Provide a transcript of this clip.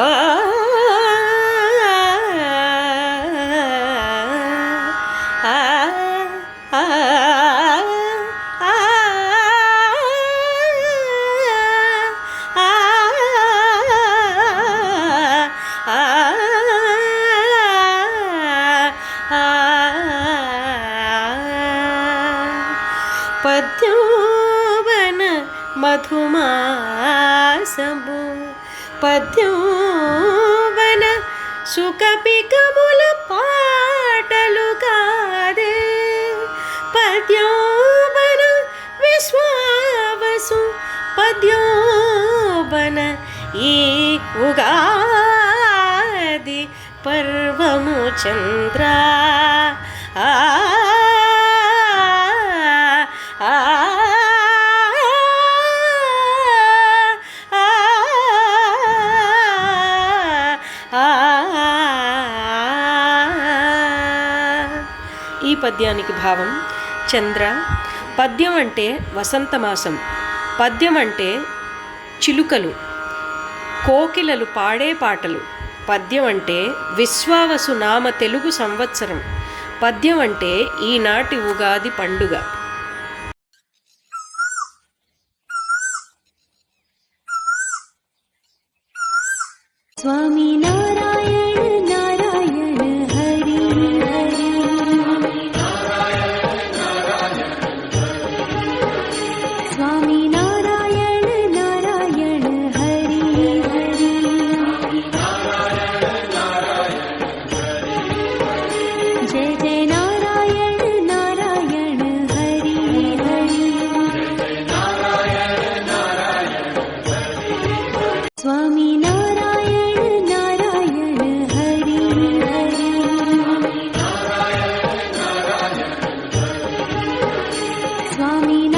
Ah! పద్యోవన మధుమాసము. పద్యోవన సుఖపికముల పాటలు కాదే. పద్యోవన విశ్వావసు పద్యోవన ఈ ఉగాది పర్వము చంద్ర. ఆ పద్యానికి భావం చంద్ర. పద్యం అంటే వసంతమాసం పద్యం అంటే చిలుకలు. కోకిలలు పాడే పాటలు. పద్యం అంటే విశ్వావసు నామ తెలుగు సంవత్సరం. పద్యం అంటే ఈనాటి ఉగాది పండుగ. స్వామి నారా আমি